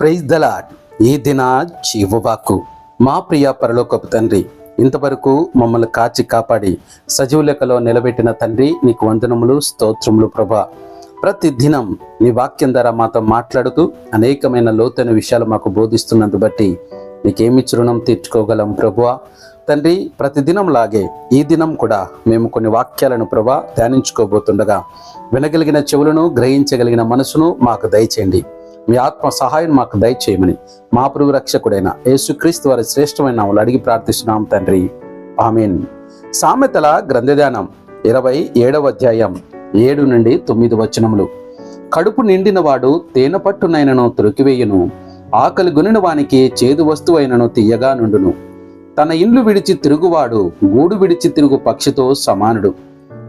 Praise the Lord ఈ దిన జీవవాకు మా ప్రియ పరలోకపు తండ్రి ఇంతవరకు మమ్మల్ని కాచి కాపాడి సజీవ లెక్కలో నిలబెట్టిన తండ్రి నీకు వందనములు స్తోత్రములు ప్రభా. ప్రతి దినం నీ వాక్యం ద్వారా మాతో మాట్లాడుతూ అనేకమైన లోతైన విషయాలు మాకు బోధిస్తున్నందు బట్టి నీకేమి రుణం తీర్చుకోగలం ప్రభువా. తండ్రి ప్రతి దినం లాగే ఈ దినం కూడా మేము కొన్ని వాక్యాలను ప్రభా ధ్యానించుకోబోతుండగా వినగలిగిన చెవులను గ్రహించగలిగిన మనసును మాకు దయచేయండి. మీ ఆత్మ సహాయం మాకు దయచేయమని మా పురుగు రక్షకుడైన యేసుక్రీస్తు వారి శ్రేష్టమైన నామములు అడిగి ప్రార్థిస్తున్నాం తండ్రి. ఆమెన్. సామెతల గ్రంథధ్యానం ఇరవై ఏడవ అధ్యాయం ఏడు నుండి తొమ్మిది వచనములు. కడుపు నిండిన వాడు తేనె పట్టునైనను తొలికివేయును ఆకలి గునిన వానికి చేదు వస్తువైనను తీయగా నుండును. తన ఇండ్లు విడిచి తిరుగువాడు గూడు విడిచి తిరుగు పక్షితో సమానుడు.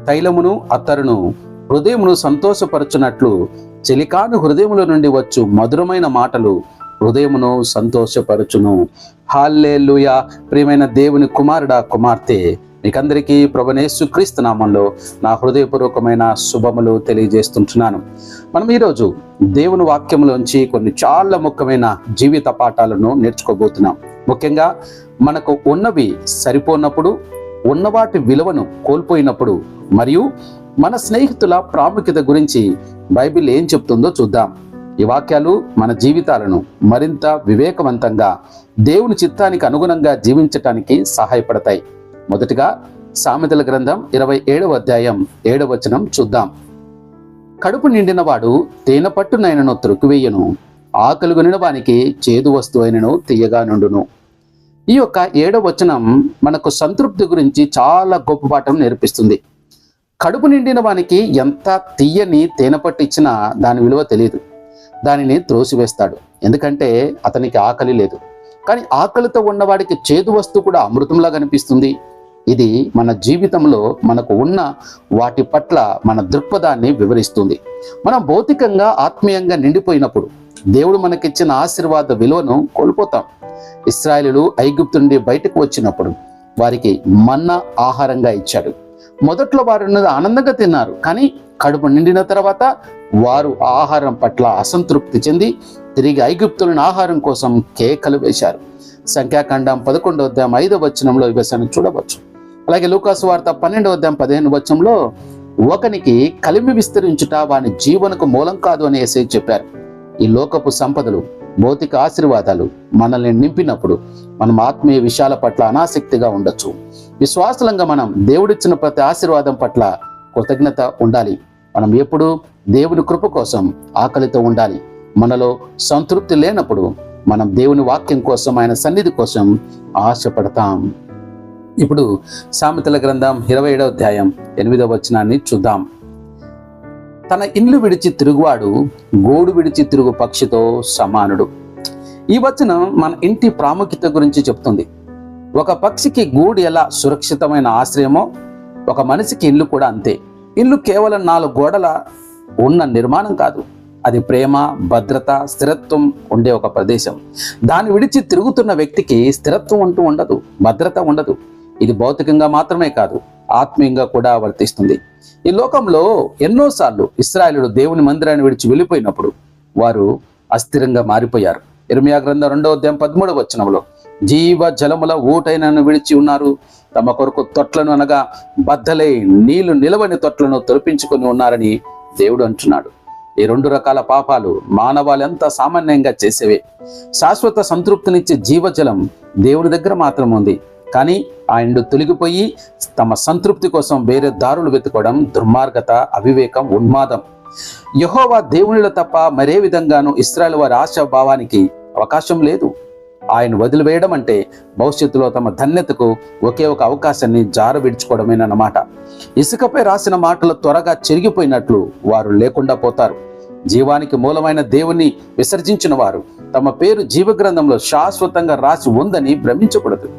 తైలమును అత్తరును హృదయమును సంతోషపరచునట్లు చెలికాను హృదయముల నుండి వచ్చు మధురమైన మాటలు హృదయమును సంతోషపరచును. హాల్లెలూయా. ప్రియమైన దేవుని కుమారుడా కుమార్తె మీకందరికీ ప్రభనేసు క్రీస్తు నామంలో నా హృదయపూర్వకమైన శుభములు తెలియజేస్తుంటున్నాను. మనం ఈరోజు దేవుని వాక్యములోంచి కొన్ని చాలా ముఖ్యమైన జీవిత పాఠాలను నేర్చుకోబోతున్నాం. ముఖ్యంగా మనకు ఉన్నవి సరిపోనప్పుడు ఉన్నవాటి విలువను కోల్పోయినప్పుడు మరియు మన స్నేహితుల ప్రాముఖ్యత గురించి బైబిల్ ఏం చెప్తుందో చూద్దాం. ఈ వాక్యాలు మన జీవితాలను మరింత వివేకవంతంగా దేవుని చిత్తానికి అనుగుణంగా జీవించటానికి సహాయపడతాయి. మొదటిగా సామెతల గ్రంథం ఇరవై ఏడవ అధ్యాయం ఏడవ వచనం చూద్దాం. కడుపు నిండిన వాడు తేనె పట్టునైనను త్రొక్కివేయను ఆకలి వానికి చేదు వస్తువైనను తీయగా నుండును. ఈ యొక్క ఏడవ వచనం మనకు సంతృప్తి గురించి చాలా గొప్ప పాఠం నేర్పిస్తుంది. కడుపు నిండిన వానికి ఎంత తీయని తేనె పట్టిచ్చినా దాని విలువ తెలియదు. దానిని త్రోసివేస్తాడు. ఎందుకంటే అతనికి ఆకలి లేదు. కానీ ఆకలితో ఉన్నవాడికి చేదు వస్తువు కూడా అమృతంలా కనిపిస్తుంది. ఇది మన జీవితంలో మనకు ఉన్న వాటి పట్ల మన దృక్పథాన్ని వివరిస్తుంది. మనం భౌతికంగా ఆత్మీయంగా నిండిపోయినప్పుడు దేవుడు మనకిచ్చిన ఆశీర్వాద విలువను కోల్పోతాం. ఇస్రాయేలులు ఐగుప్తు నుండి బయటకు వచ్చినప్పుడు వారికి మన్న ఆహారంగా ఇచ్చాడు. మొదట్లో వారు ఆనందంగా తిన్నారు కానీ కడుపు నిండిన తర్వాత వారు ఆహారం పట్ల అసంతృప్తి చెంది తిరిగి ఐగుప్తులను ఆహారం కోసం కేకలు వేశారు. సంఖ్యాకాండం పదకొండో అధ్యాయం ఐదో వచనంలో ఈ విషయాన్ని చూడవచ్చు. అలాగే లూకాసు వార్త పన్నెండో అధ్యాయం పదిహేను వచనంలో ఒకనికి కలిమి విస్తరించుట వాని జీవనకు మూలం కాదు అని ఎస్ఐ చెప్పారు. ఈ లోకపు సంపదలు భౌతిక ఆశీర్వాదాలు మనల్ని నింపినప్పుడు మనం ఆత్మీయ విషయాల పట్ల అనాసక్తిగా ఉండొచ్చు. విశ్వాసలంగా మనం దేవుడిచ్చిన ప్రతి ఆశీర్వాదం పట్ల కృతజ్ఞత ఉండాలి. మనం ఎప్పుడు దేవుని కృప కోసం ఆకలితో ఉండాలి. మనలో సంతృప్తి లేనప్పుడు మనం దేవుని వాక్యం కోసం ఆయన సన్నిధి కోసం ఆశపడతాం. ఇప్పుడు సామెతల గ్రంథం ఇరవై ఏడవ అధ్యాయం ఎనిమిదవ వచనాన్ని చూద్దాం. తన ఇల్లు విడిచి తిరుగువాడు గోడు విడిచి తిరుగు పక్షితో సమానుడు. ఈ వచనం మన ఇంటి ప్రాముఖ్యత గురించి చెప్తుంది. ఒక పక్షికి గూడు ఎలా సురక్షితమైన ఆశ్రయమో ఒక మనిషికి ఇల్లు కూడా అంతే. ఇల్లు కేవలం నాలుగు గోడల ఉన్న నిర్మాణం కాదు. అది ప్రేమ భద్రత స్థిరత్వం ఉండే ఒక ప్రదేశం. దాన్ని విడిచి తిరుగుతున్న వ్యక్తికి స్థిరత్వం అంటూ ఉండదు భద్రత ఉండదు. ఇది భౌతికంగా మాత్రమే కాదు. ఆత్మీయంగా కూడా వర్తిస్తుంది. ఈ లోకంలో ఎన్నోసార్లు ఇస్రాయలుడు దేవుని మందిరాన్ని విడిచి వెళ్ళిపోయినప్పుడు వారు అస్థిరంగా మారిపోయారు. ఇర్మియా గ్రంథం రెండవ అధ్యాయం పదమూడవ వచనంలో జీవ జలముల ఊటైనను విడిచి ఉన్నారు. తమ కొరకు తొట్లను అనగా బద్దలై నీళ్ళు నిలవని తొట్లను తొలిపించుకొని ఉన్నారని దేవుడు అంటున్నాడు. ఈ రెండు రకాల పాపాలు మానవాళి సామాన్యంగా చేసేవే. శాశ్వత సంతృప్తినిచ్చే జీవజలం దేవుడి దగ్గర మాత్రం ఉంది. కానీ ఆయన తొలగిపోయి తమ సంతృప్తి కోసం వేరే దారులు వెతుకోవడం దుర్మార్గత అవివేకం ఉన్మాదం. యహోవా దేవునిలో తప్ప మరే విధంగానూ ఇస్రాయల్ వారి ఆశాభావానికి అవకాశం లేదు. ఆయన వదిలివేయడం అంటే భవిష్యత్తులో తమ ధన్యతకు ఒకే ఒక అవకాశాన్ని జార విడుచుకోవడమేనన్నమాట ఇసుకపై రాసిన మాటలు త్వరగా చెరిగిపోయినట్లు వారు లేకుండా పోతారు. జీవానికి మూలమైన దేవుని విసర్జించిన వారు తమ పేరు జీవగ్రంథంలో శాశ్వతంగా రాసి ఉందని భ్రమించకూడదు.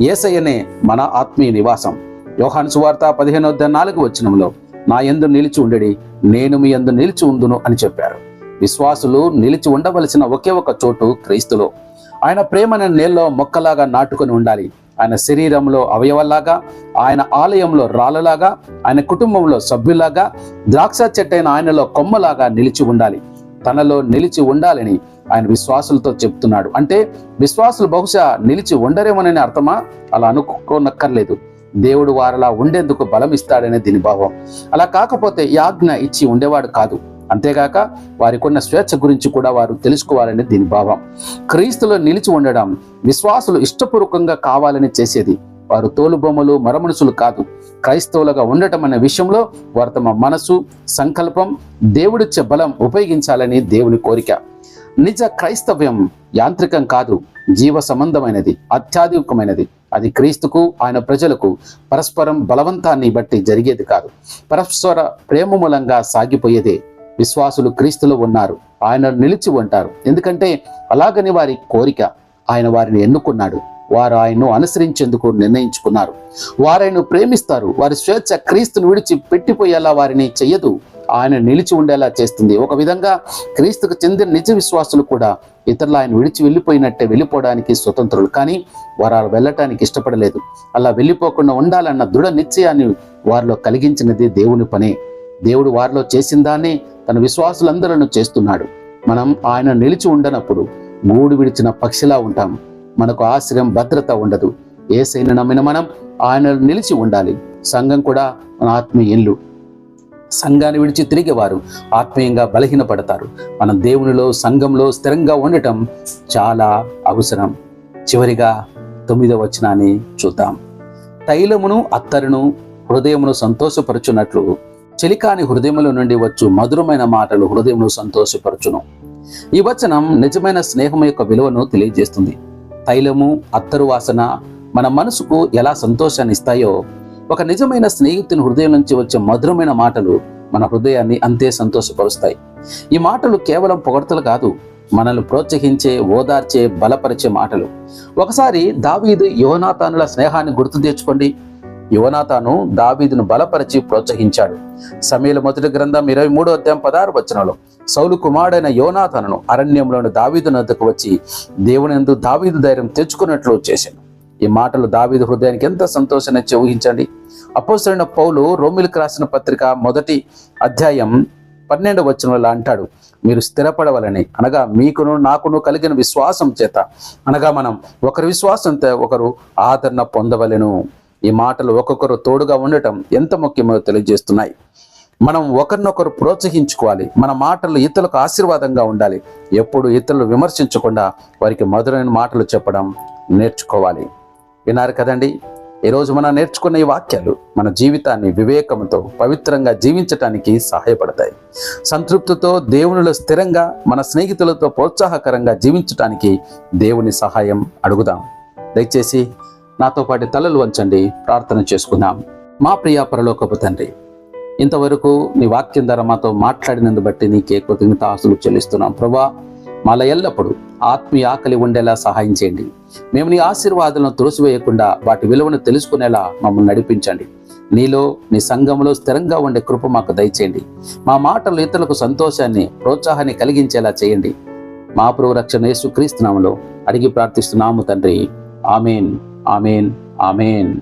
ఏసయ్యనే మన ఆత్మీయ నివాసం. యోహాను సువార్త పదిహేనో నాలుగు వచనంలో నా ఎందు నిలిచి ఉండడి నేను మీ ఎందు నిలిచి ఉందును అని చెప్పారు. విశ్వాసులు నిలిచి ఉండవలసిన ఒకే ఒక చోటు క్రీస్తులో. ఆయన ప్రేమను నేల్లో మొక్కలాగా నాటుకొని ఉండాలి. ఆయన శరీరంలో అవయవల్లాగా ఆయన ఆలయంలో రాళ్ళలాగా ఆయన కుటుంబంలో సభ్యులాగా ద్రాక్ష చెట్టైన ఆయనలో కొమ్మలాగా నిలిచి ఉండాలి. తనలో నిలిచి ఉండాలని ఆయన విశ్వాసులతో చెప్తున్నాడు. అంటే విశ్వాసులు బహుశా నిలిచి ఉండరేమోనని అర్థమా? అలా అనుకోనక్కర్లేదు. దేవుడు వారలా ఉండేందుకు బలం ఇస్తాడనే దీని భావం. అలా కాకపోతే ఈ ఆజ్ఞ ఇచ్చి ఉండేవాడు కాదు. అంతేగాక వారికున్న స్వేచ్ఛ గురించి కూడా వారు తెలుసుకోవాలనే దీని భావం. క్రీస్తులో నిలిచి ఉండడం విశ్వాసులు ఇష్టపూర్వకంగా కావాలని చేసేది వారు తోలుబొమ్మలు మరమనుషులు కాదు. క్రైస్తవులుగా ఉండటం అనే విషయంలో వారు తమ మనసు సంకల్పం దేవుడిచ్చే బలం ఉపయోగించాలని దేవుని కోరిక. నిజ క్రైస్తవ్యం యాంత్రికం కాదు జీవ సంబంధమైనది అత్యాధికమైనది అది క్రీస్తుకు ఆయన ప్రజలకు పరస్పరం బలవంతాన్ని బట్టి జరిగేది కాదు. పరస్పర ప్రేమ మూలంగా సాగిపోయేదే. విశ్వాసులు క్రీస్తులో ఉన్నారు. ఆయన నిలిచి ఉంటారు. ఎందుకంటే అలాగని వారి కోరిక ఆయన వారిని ఎన్నుకున్నాడు. వారు ఆయన్ను అనుసరించేందుకు నిర్ణయించుకున్నారు. వారాయను ప్రేమిస్తారు. వారి స్వేచ్ఛ క్రీస్తును విడిచి పెట్టిపోయేలా వారిని చెయ్యదు ఆయన నిలిచి ఉండేలా చేస్తుంది. ఒక విధంగా క్రీస్తుకు చెందిన నిజ విశ్వాసులు కూడా ఇతరులు ఆయన విడిచి వెళ్ళిపోయినట్టే వెళ్ళిపోవడానికి స్వతంత్రులు. కానీ వారు అలా వెళ్ళటానికి ఇష్టపడలేదు. అలా వెళ్ళిపోకుండా ఉండాలన్న దృఢ నిశ్చయాన్ని వారిలో కలిగించినది దేవుని పనే. దేవుడు వారిలో చేసిన దాన్ని తన విశ్వాసులందరూ చేస్తున్నాడు. మనం ఆయన నిలిచి ఉండనప్పుడు గూడు విడిచిన పక్షిలా ఉంటాం. మనకు ఆశ్రయం భద్రత ఉండదు. ఏసైన నమ్మిన మనం ఆయన నిలిచి ఉండాలి. సంఘం కూడా మన ఆత్మీయులు. ఇల్లు సంఘాన్ని విడిచి తిరిగి వారు ఆత్మీయంగా బలహీనపడతారు. మనం దేవునిలో సంఘంలో స్థిరంగా ఉండటం చాలా అవసరం. చివరిగా తొమ్మిదవ వచనాన్ని చూద్దాం. తైలమును అత్తరును హృదయమును సంతోషపరచునట్లు చెలికాని హృదయముల నుండి వచ్చు మధురమైన మాటలు హృదయమును సంతోషపరచును. ఈ వచనం నిజమైన స్నేహం యొక్క విలువను తెలియజేస్తుంది. తైలము అత్తరు వాసన మన మనసుకు ఎలా సంతోషాన్ని ఇస్తాయో ఒక నిజమైన స్నేహితుని హృదయం నుంచి వచ్చే మధురమైన మాటలు మన హృదయాన్ని అంతే సంతోషపరుస్తాయి. ఈ మాటలు కేవలం పొగడ్తలు కాదు మనల్ని ప్రోత్సహించే ఓదార్చే బలపరిచే మాటలు. ఒకసారి దావీదు యువనాథానుల స్నేహాన్ని గుర్తు తెచ్చుకోండి. యువనాథాను దావీదును బలపరిచి ప్రోత్సహించాడు. సమీల మొదటి గ్రంథం ఇరవై మూడో అధ్యాయం పదహారు వచనంలో సౌలు కుమారుడైన యువనాథనను అరణ్యంలోని దావీదు నద్దకు వచ్చి దేవుని దావీదు ధైర్యం తెచ్చుకున్నట్లు చేశాను. ఈ మాటలు దావీదు హృదయానికి ఎంత సంతోషాన్ని ఊహించండి. అపోసరైన పౌలు రోమిలకు రాసిన పత్రిక మొదటి అధ్యాయం పన్నెండు వచనంలో అంటాడు మీరు స్థిరపడవలని అనగా మీకును నాకును కలిగిన విశ్వాసం చేత అనగా మనం ఒకరి విశ్వాసంతో ఒకరు ఆదరణ పొందవలెను. ఈ మాటలు ఒక్కొక్కరు తోడుగా ఉండటం ఎంత ముఖ్యమో తెలియజేస్తున్నాయి. మనం ఒకరినొకరు ప్రోత్సహించుకోవాలి మన మాటలు ఇతరులకు ఆశీర్వాదంగా ఉండాలి ఎప్పుడు ఇతరులు విమర్శించకుండా వారికి మధురైన మాటలు చెప్పడం నేర్చుకోవాలి. విన్నారు కదండి? ఈరోజు మనం నేర్చుకున్న ఈ వాక్యాలు మన జీవితాన్ని వివేకంతో పవిత్రంగా జీవించటానికి సహాయపడతాయి. సంతృప్తితో దేవునిలో స్థిరంగా మన స్నేహితులతో ప్రోత్సాహకరంగా జీవించటానికి దేవుని సహాయం అడుగుదాం. దయచేసి నాతో పాటు తలలు వంచండి ప్రార్థన చేసుకుందాం. మా ప్రియ పరలోకపు తండ్రి ఇంతవరకు నీ వాక్యం ద్వారా మాతో మాట్లాడినందు బట్టి నీకే కృతజ్ఞత ఆశలు చెల్లిస్తున్నాం. ప్రభా మాల ఎల్లప్పుడు ఆత్మీయ ఆకలి ఉండేలా సహాయం చేయండి. మేము నీ ఆశీర్వాదాలను తులసివేయకుండా వాటి విలువను తెలుసుకునేలా మమ్మల్ని నడిపించండి. నీలో నీ సంఘంలో స్థిరంగా ఉండే కృప మాకు దయచేయండి. మా మాటలు ఇతరులకు సంతోషాన్ని ప్రోత్సాహాన్ని కలిగించేలా చేయండి. మా ప్రభు రక్షణ యేసు క్రీస్తునామలో అడిగి ప్రార్థిస్తున్నాము తండ్రి. Amen amen amen.